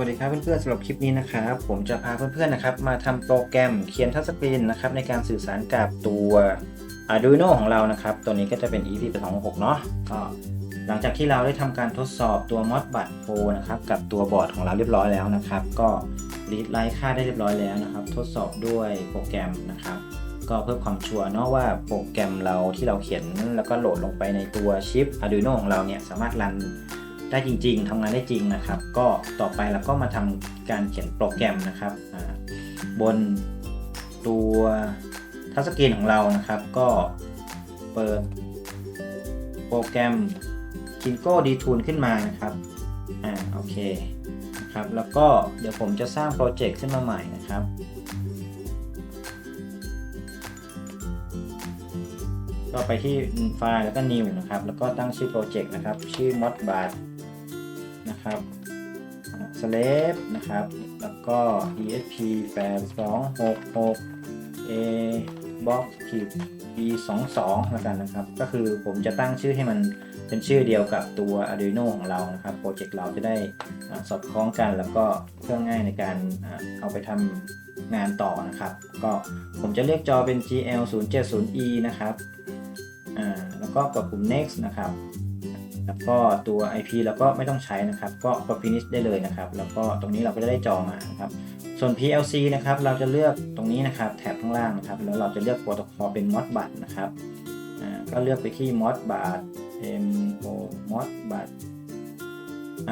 วัสดีครับเพื่อนๆสำหรับคลิปนี้นะครับผมจะพาเพื่อนๆนะครับมาทำโปรแกรมเขียนทัชสกรีนนะครับในการสื่อสารกับตัว Arduino ของเรานะครับ ตัวนี้ก็จะเป็น EP 2 6เนาะก็หลังจากที่เราได้ทำการทดสอบตัว Modbus Pro นะครับกับตัวบอร์ดของเราเรียบร้อยแล้วนะครับ ก็รีดไลท์ค่าได้เรียบร้อยแล้วนะครับ ทดสอบด้วยโปรแกรมนะครับก็เพื่อความชัวร์เนาะว่าโปรแกรมเราที่เราเขียนแล้วก็โหลดลงไปในตัวชิป Arduino ของเราเนี่ยสามารถรัน ได้จริง ๆทำงานได้จริงนะครับ ก็ต่อไปเราก็มาทำการเขียนโปรแกรมนะครับบนตัวทัชสกรีนของเรานะครับ ก็เปิดโปรแกรม Kingo d t o o l ขึ้นมานะครับอ่าโอเคนะครับแล้วก็เดี๋ยวผมจะสร้างโปรเจกต์ขึ้นมาใหม่นะครับ ก็ไปที่ไฟล์แล้วก็ new นะครับ แล้วก็ตั้งชื่อโปรเจกต์นะครับ ชื่อ modbus นะครับ slave นะครับ แล้วก็ esp 8 2 6 6 a box ขีด e 2 2แล้วกันนะครับ ก็คือผมจะตั้งชื่อให้มันเป็นชื่อเดียวกับตัว Arduino ของเรานะครับ โปรเจกต์เราจะได้สอดคล้องกัน แล้วก็เพื่อง่ายในการเอาไปทำงานต่อนะครับ ก็ผมจะเรียกจอเป็น gl 0 7 0 e นะครับอ่าแล้วก็กดปุ่ม next นะครับ แล้วก็ตัว IP แล้วก็ไม่ต้องใช้นะครับ ก็กด finish ได้เลยนะครับ แล้วก็ตรงนี้เราก็จะได้จอมานะครับ ส่วน PLC นะครับเราจะเลือกตรงนี้นะครับแถบข้างล่างนะครับ แล้วเราจะเลือกโปรโตคอลเป็น Modbus นะครับก็เลือกไปที่ Modbus MO Modbus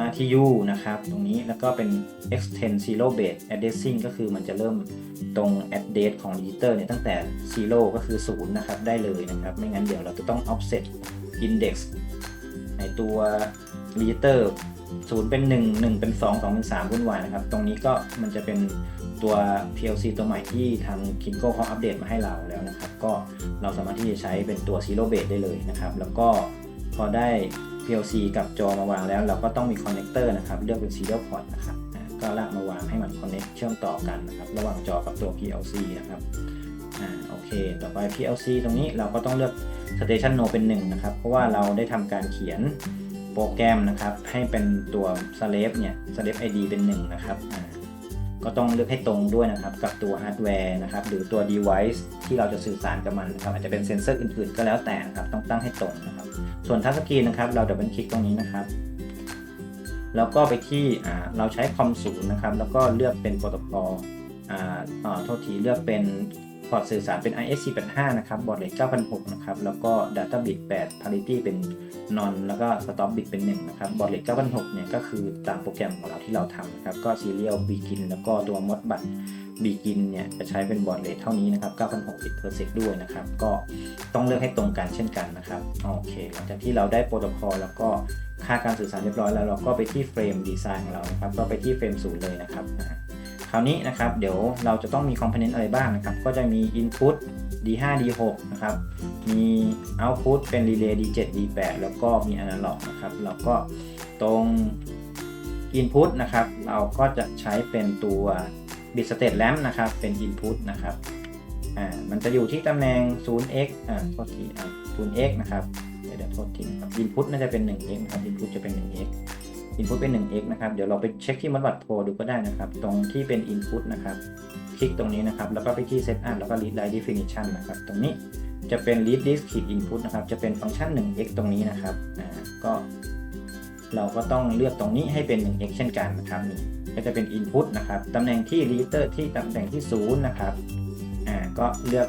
RTU นะครับ ตรงนี้แล้วก็เป็น extend zero base addressing ก็คือมันจะเริ่มตรง address ของ register เนี่ยตั้งแต่ zero ก็คือ 0 นะครับ ได้เลยนะครับ ไม่งั้นเดี๋ยวเราจะต้อง offset index ในตัว register 0เป็น 1 1 เป็น 2 2 เป็น 3วุ่นวายนะครับ ตรงนี้ก็มันจะเป็นตัว PLC ตัวใหม่ที่ทาง Kinko เขาอัปเดตมาให้เราแล้วนะครับ ก็เราสามารถที่จะใช้เป็นตัว zero base ได้เลยนะครับ แล้วก็พอได้ PLC กับจอมาวางแล้ว เราก็ต้องมีคอนเนคเตอร์นะครับ เลือกเป็น serial port นะครับ ก็ลากมาวางให้มัน connect เชื่อมต่อกันนะครับ ระหว่างจอกับตัว PLC นะครับ อ่าโอเค ต่อไป PLC ตรงนี้เราก็ต้องเลือก Station No เป็น 1 นะครับ เพราะว่าเราได้ทำการเขียนโปรแกรมนะครับ ให้เป็นตัว slave เนี่ย slave ID เป็น 1 นะครับอ่าก็ต้องเลือกให้ตรงด้วยนะครับ กับตัวฮาร์ดแวร์นะครับ หรือตัว device ที่เราจะสื่อสารกับมันนะครับอาจจะเป็นเซนเซอร์อื่นๆ ก็แล้วแต่นะครับ ต้องตั้งให้ตรงนะครับ ส่วนทัชสกรีนนะครับ เราดับเบิลคลิกตรงนี้นะครับแล้วก็ไปที่เราใช้คอมศูนย์นะครับ แล้วก็เลือกเป็นโปรโตคอลอ่อ่าโทษทีเลือกเป็น พอร์ตสื่อสารเป็น ISC85 นะครับ บอร์ดเลท9006นะครับ แล้วก็ Data Bit 8 Parity เป็น non แล้วก็ Stop Bit เป็น 1 นะครับ บอร์ดเลท9006เนี่ยก็คือตามโปรแกรมของเราที่เราทำนะครับ ก็ Serial Begin แล้วก็ตัว Modbus Begin เนี่ยจะใช้เป็นบอร์ดเลทเท่านี้นะครับ9006 bit per sec ด้วยนะครับ ก็ต้องเลือกให้ตรงกันเช่นกันนะครับ โอเค หลังจากที่เราได้โปรโตคอลแล้วก็ค่าการสื่อสารเรียบร้อยแล้วเราก็ไปที่เฟรมดีไซน์ของเรานะครับ ก็ไปที่เฟรมศูนย์เลยนะครับ ราวนี้นะครับ เดี๋ยวเราจะต้องมีคอมโพเนนต์อะไรบ้างนะครับ ก็จะมี Input D5 D6 นะครับ มี Output เป็น Relay D7 D8 แล้วก็มี Analog นะครับแล้วก็ตรง Input นะครับ เราก็จะใช้เป็นตัว Bit State Lamp นะครับ เป็น Input นะครับ อ่า มันจะอยู่ที่ตำแหน่ง 0x อ่าโทษทีอ่า 0x นะครับ เดี๋ยวเดี๋ยวโทษทีครับ Input น่าจะเป็น 1x นะครับ Input จะเป็น 1x Input เป็น 1x นะครับ เดี๋ยวเราไปเช็คที่มัดบัตรโ Pro ดูก็ได้นะครับ ตรงที่เป็น Input นะครับ คลิกตรงนี้นะครับ แล้วก็ไปที่ Setup แล้วก็ Read Line Definition นะครับ ตรงนี้จะเป็น Read List ขีด Input นะครับ จะเป็นฟังก์ชัน 1x ตรงนี้นะครับอ่าก็ เราก็ต้องเลือกตรงนี้ให้เป็น 1x เช่นกันนะครับนี่ก็จะเป็น Input นะครับ ตำแหน่งที่ Register ที่ตำแหน่งที่ 0 นะครับอ่าก็เลือก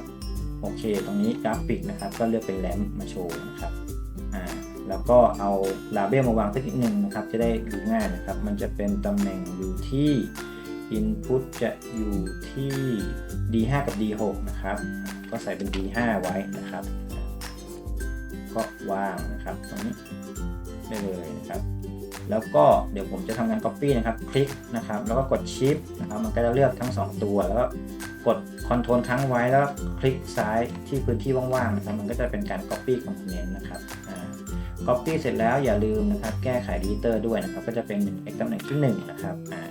โอเค ตรงนี้กราฟิกนะครับ ก็เลือกเป็นแลมมาโชว์นะครับ แล้วก็เอาลาเบลมาวางสักนิดหนึ่งนะครับ จะได้ดูง่ายนะครับ มันจะเป็นตำแหน่งอยู่ที่ Input จะอยู่ที่ D5 กับ D6 นะครับ ก็ใส่เป็น D5 ไว้นะครับ ก็วางนะครับ ตรงนี้ได้เลยนะครับ แล้วก็เดี๋ยวผมจะทำงาน Copy นะครับ คลิกนะครับ แล้วก็กด Shift นะครับ มันก็จะเลือกทั้ง 2 ตัว แล้วก็กด Ctrl ค้างไว้แล้วคลิกซ้ายที่พื้นที่ว่างๆนะครับ มันก็จะเป็นการ Copy Component นะครับ อ่า Copy เสร็จแล้วอย่าลืมนะครับแก้ไข Editor ด้วยนะครับ ก็จะเป็น 1x ตำแหน่งที่1นะครับอ่า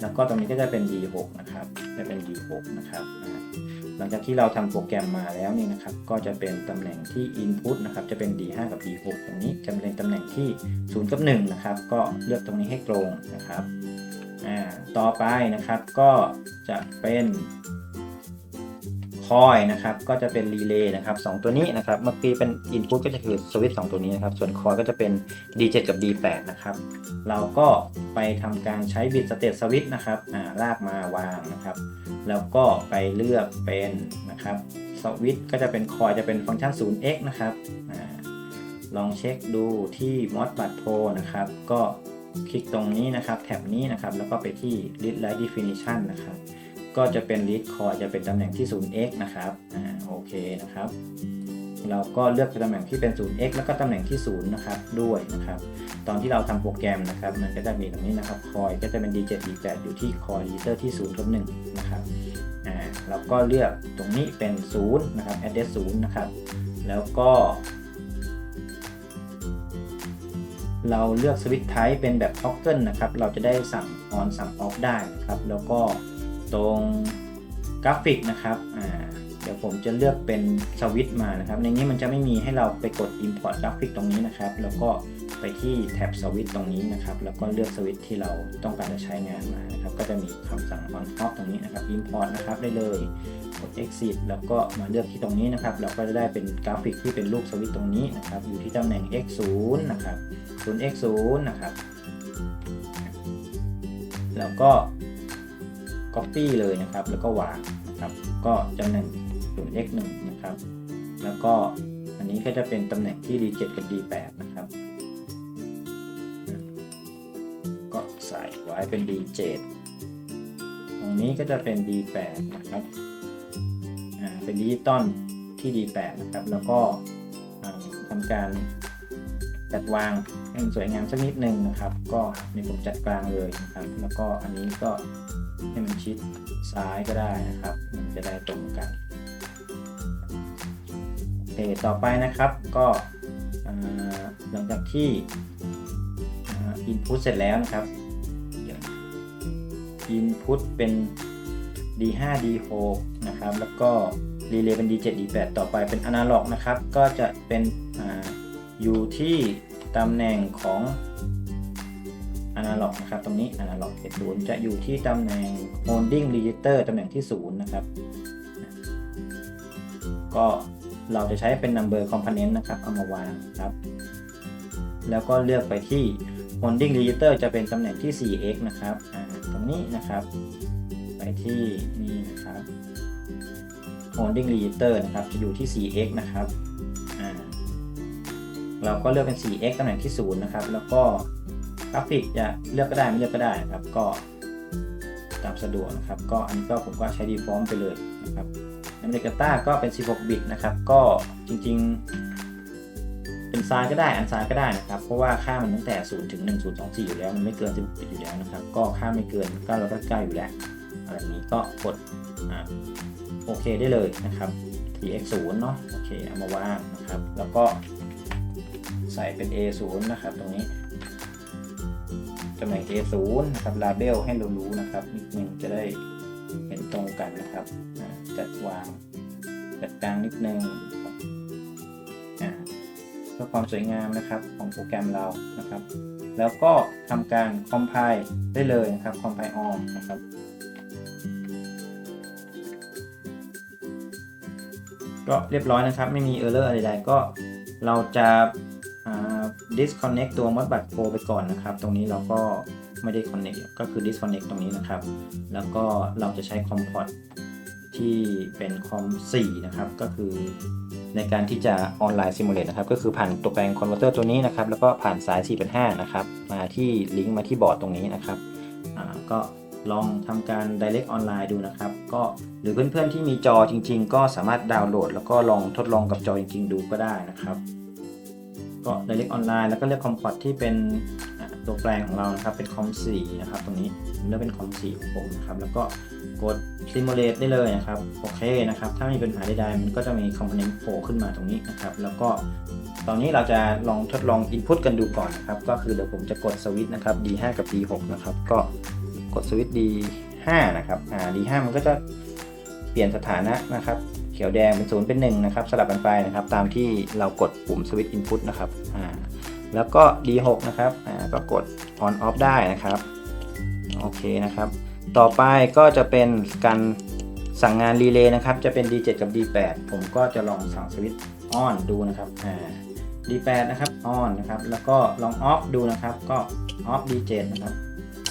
แล้วก็ตรงนี้ก็จะเป็น D6 นะครับ จะเป็น D6 นะครับหลังจากที่เราทำโปรแกรมมาแล้วนี่นะครับ ก็จะเป็นตำแหน่งที่ Input นะครับ จะเป็น D5 กับ D6 ตรงนี้จะเป็นตำแหน่งที่ 0 กับ 1 นะครับ ก็เลือกตรงนี้ให้ตรงนะครับ ต่อไปนะครับก็จะเป็น คอยนะครับก็จะเป็นรีเลย์นะครับสองตัวนี้นะครับเมื่อกี้เป็น Input ก็จะคือสวิตช์สองตัวนี้นะครับส่วนคอยก็จะเป็น D7 กับ D8 นะครับเราก็ไปทำการใช้บิตสเตตสวิตช์นะครับอ่าลากมาวางนะครับแล้วก็ไปเลือกเป็นนะครับสวิตช์ก็จะเป็นคอยจะเป็นฟังก์ชัน 0x นะครับอาลองเช็คดูที่ Modbus Pro นะครับก็คลิกตรงนี้นะครับแท็บนี้นะครับแล้วก็ไปที่ Read Light Definition นะครับ ก็จะเป็น Read Core จะเป็นตำแหน่งที่ 0x นะครับอ่าโอเคนะครับ เราก็เลือกตำแหน่งที่เป็น 0x แล้วก็ตำแหน่งที่ 0 นะครับด้วยนะครับ ตอนที่เราทำโปรแกรมนะครับ มันก็จะมีตรงนี้นะครับคอยก็จะเป็น D7 D8 อยู่ที่คอยดีเตอร์ที่0ลบ1นะครับอ่าเราก็เลือกตรงนี้เป็น0นะครับ address 0นะครับ แล้วก็เราเลือกสวิตช์ไทป์เป็นแบบ toggle นะครับ เราจะได้สั่ง on สั่ง off ได้นะครับ แล้วก็ ตรงกราฟิกนะครับอ่าเดี๋ยวผมจะเลือกเป็นสวิตช์มานะครับ ในนี้มันจะไม่มีให้เราไปกด import กราฟิกตรงนี้นะครับ แล้วก็ไปที่แท็บสวิตช์ตรงนี้นะครับ แล้วก็เลือกสวิตช์ที่เราต้องการจะใช้งานมานะครับ ก็จะมีคำสั่ง on off ตรงนี้นะครับ import นะครับได้เลย กด exit แล้วก็มาเลือกที่ตรงนี้นะครับ เราก็จะได้เป็นกราฟิกที่เป็นรูปสวิตช์ตรงนี้นะครับ อยู่ที่ตำแหน่ง x 0นะครับ0 x 0นะครับ แล้วก็ copy เลยนะครับ แล้วก็วางนะครับก็ตำแหน่ง0 x 1นะครับ แล้วก็อันนี้ก็จะเป็นตำแหน่งที่ d7 กับ d8 นะครับ ก็ใส่ไว้เป็น d7 ตรงนี้ก็จะเป็น d8 นะครับอ่าเป็นดิจิตอลที่ D8 นะครับ แล้วก็ทำการจัดวางให้มันสวยงามสักนิดนึงนะครับ ก็ในผมจัดกลางเลยนะครับ แล้วก็อันนี้ก็ ให้มันชิดซ้ายก็ได้นะครับ มันจะได้ตรงกันโอเคต่อไปนะครับก็หลังจากที่อินพุตเสร็จแล้วนะครับอินพุตเป็น D5 D6 นะครับ แล้วก็รีเลย์เป็น D7 D8 ต่อไปเป็นอนาล็อกนะครับ ก็จะเป็นออยู่ที่ตำแหน่งของ อนาล็อกนะครับ ตรงนี้อนาล็อกเศูนย์จะอยู่ที่ตำแหน่ง holding register ตำแหน่งที่ 0 นะครับ ก็เราจะใช้เป็น number component นะครับ เอามาวางครับ แล้วก็เลือกไปที่ holding register จะเป็นตำแหน่งที่ 4x นะครับ ตรงนี้นะครับ ไปที่นี่นะครับ holding register นะครับ จะอยู่ที่ 4x นะครับ เราก็เลือกเป็น 4x ตำแหน่งที่ 0 นะครับ แล้วก็ กราฟิกจะเลือกก็ได้ไม่เลือกก็ได้นะครับ ก็ตามสะดวกนะครับ ก็อันนี้ก็ผมก็ใช้ default ไปเลยนะครับอเมริกต้าก็เป็น 16 บิตนะครับ ก็จริงๆ เป็นซ้ายก็ได้ อันซ้ายก็ได้นะครับ เพราะว่าค่ามันตั้งแต่ 0 ถึง 1024 อยู่แล้ว มันไม่เกิน16บิตอยู่แล้วนะครับ ก็ค่าไม่เกิน999อยู่แล้วอะไรนี้ก็กดอโอเคได้เลยนะครับ tx 0เนาะ โอเค เอามาวางนะครับ แล้วก็ใส่เป็น a 0นะครับ ตรงนี้ ตำแหน่ง a 0 นะครับ label ให้เรารู้นะครับนิดนึงจะได้เห็นตรงกันนะครับ จัดวางจัดกลางนิดนึงครับเพื่อความสวยงามนะครับของโปรแกรมเรานะครับ แล้วก็ทำการ compile ได้เลยนะครับ compile on นะครับก็เรียบร้อยนะครับ ไม่มี error อะไรใดๆก็เราจะา disconnect ตัว Modbus Pro ไปก่อนนะครับ ตรงนี้เราก็ไม่ได้ connect ก็คือ disconnect ตรงนี้นะครับ แล้วก็เราจะใช้ COM port ที่เป็น COM 4นะครับ ก็คือในการที่จะออนไลน์ simulate นะครับ ก็คือผ่านตัวแปลง converter ตัวนี้นะครับ แล้วก็ผ่านสาย4เป็น5นะครับ มาที่ลิงก์มาที่บอร์ดตรงนี้นะครับก็ลองทำการ direct online ดูนะครับ ก็หรือเพื่อนๆที่มีจอจริง ๆ ก็สามารถดาวน์โหลด แล้วก็ลองทดลองกับจอจริง ๆ ดูก็ได้นะครับ ก็ direct online แล้วก็เลือก com port ที่เป็นตัวแปลงของเรานะครับ เป็น com 4นะครับ ตรงนี้เลือกเป็น com 4ของผมนะครับ แล้วก็กด simulate ได้เลยนะครับ โอเคนะครับ ถ้ามีปัญหาใดๆ มันก็จะมี component โผล่ขึ้นมาตรงนี้นะครับ แล้วก็ตอนนี้เราจะลองทดลอง input กันดูก่อนนะครับ ก็คือเดี๋ยวผมจะกดสวิตช์นะครับ D5 กับ D6 นะครับ ก็กดสวิตช์ D5 นะครับ อ่า D5 มันก็จะเปลี่ยนสถานะนะครับ ขียวแดงเป็นศูนย์เป็นหนึ่งนะครับสลับกันไปนะครับตามที่เรากดปุ่มสวิตช์ input นะครับอ่าแล้วก็ D6 นะครับอ่าก็กด on off ได้นะครับโอเคนะครับ ต่อไปก็จะเป็นการสั่งงานรีเลย์นะครับ จะเป็น D7 กับ D8 ผมก็จะลองสั่งสวิตช์ออนดูนะครับอ่า D8 นะครับออนนะครับแล้วก็ลองออฟดูนะครับก็ออฟ D7 นะครับ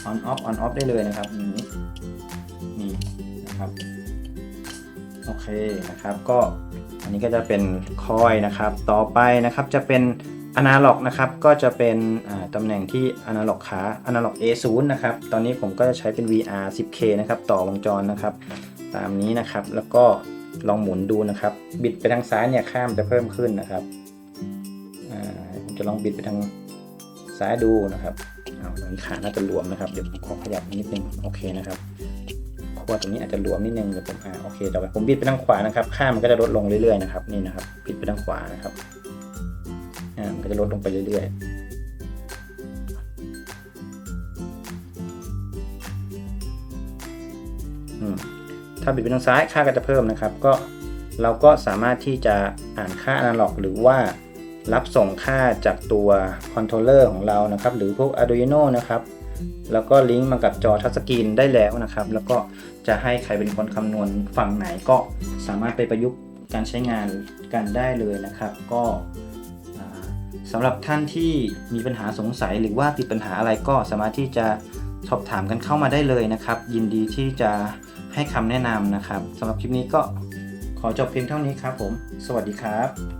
ออนออฟออนออฟได้เลยนะครับนี้นี่นะครับ โอเคนะครับก็อันนี้ก็จะเป็นคอยนะครับ ต่อไปนะครับจะเป็นอนาล็อกนะครับก็จะเป็นตำแหน่งที่อนาล็อกขาอนาล็อก A0 นะครับตอนนี้ผมก็จะใช้เป็น VR 10K นะครับต่อวงจรนะครับ ตามนี้นะครับแล้วก็ลองหมุนดูนะครับ บิดไปทางซ้ายเนี่ยข้ามจะเพิ่มขึ้นนะครับผมจะลองบิดไปทางซ้ายดูนะครับเอาตรงนี้ขาน่าจะหลวมนะครับ เดี๋ยวผมขอขยับนิดนึงโอเคนะครับ วตรงนี้อาจจะหลวมนิดนึงเดี๋ยวผมอ่าโอเคต่อไปผมบิดไปทางขวานะครับ ค่ามันก็จะลดลงเรื่อยๆนะครับนี่นะครับบิดไปทางขวานะครับอ่ามันก็จะลดลงไปเรื่อยๆถ้าบิดไปทางซ้ายค่าก็จะเพิ่มนะครับ ก็เราก็สามารถที่จะอ่านค่าอนาล็อก หรือว่ารับส่งค่าจากตัวคอนโทรลเลอร์ของเรานะครับ หรือพวก Arduino นะครับ แล้วก็ลิงก์มากับจอทัชสกรีนได้แล้วนะครับ แล้วก็จะให้ใครเป็นคนคำนวณฝั่งไหนก็สามารถไปประยุกต์การใช้งานกันได้เลยนะครับ ก็สำหรับท่านที่มีปัญหาสงสัยหรือว่าติดปัญหาอะไรก็สามารถที่จะสอบถามกันเข้ามาได้เลยนะครับ ยินดีที่จะให้คำแนะนำนะครับสำหรับคลิปนี้ก็ขอจบเพียงเท่านี้ครับผม สวัสดีครับ